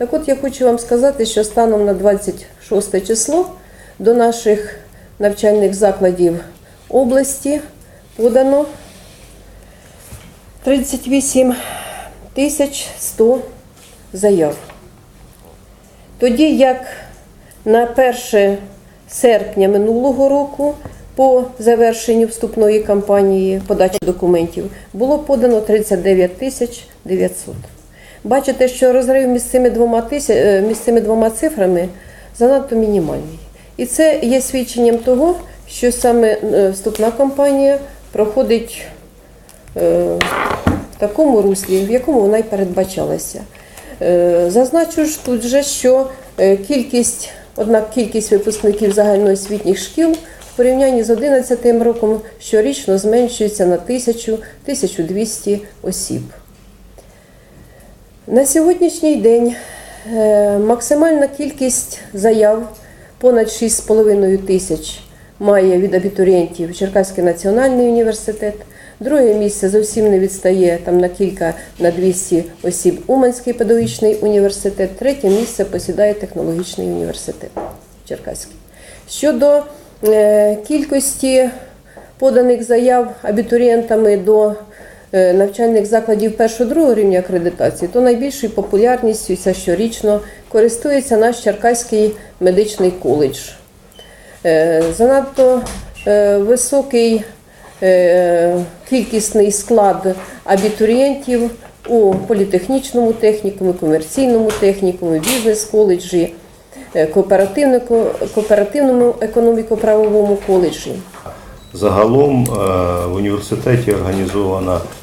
Так от я хочу вам сказати, що станом на 26 число до наших навчальних закладів області подано 38 тисяч 100 заяв. Тоді як на 1 серпня минулого року по завершенню вступної кампанії подачі документів було подано 39 тисяч 900. Бачите, що розрив між цими двома, тисяч, е, між цими двома цифрами занадто мінімальний. І це є свідченням того, що саме е, вступна кампанія проходить е, в такому руслі, в якому вона й передбачалася. Зазначу ж тут же, що кількість, однак кількість випускників загальноосвітніх шкіл в порівнянні з 2011 роком щорічно зменшується на 1000-1200 осіб. На сьогоднішній день е, максимальна кількість заяв понад 6,5 тисяч має від абітурієнтів Черкаський національний університет. Друге місце зовсім не відстає там на кілька на 200 осіб Уманський педагогічний університет. Третє місце посідає технологічний університет Черкаський. Щодо е, кількості поданих заяв абітурієнтами до навчальних закладів першого-другого рівня акредитації, то найбільшою популярністю це щорічно користується наш Черкаський медичний коледж. Е, Занадто е, високий е, кількісний склад абітурієнтів у політехнічному технікумі, комерційному технікумі, бізнес-коледжі, е, кооперативному економіко-правовому коледжі. Загалом е, в університеті організована е,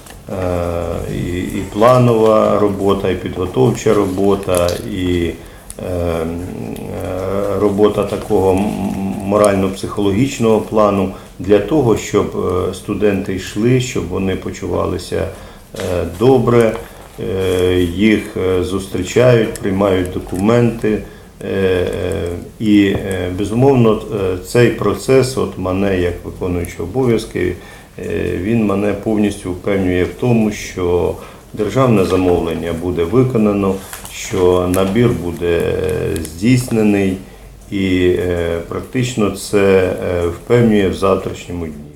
і, і планова робота, і підготовча робота, і е, е, робота такого морально-психологічного плану для того, щоб е, студенти йшли, щоб вони почувалися е, добре, е, їх е, зустрічають, приймають документи. І е, безумовно е, цей процес, от мене як виконуючи обов'язки, е, він мене повністю впевнює в тому, що державне замовлення буде виконано, що набір буде здійснений, і практично це впевнює в завтрашньому дні.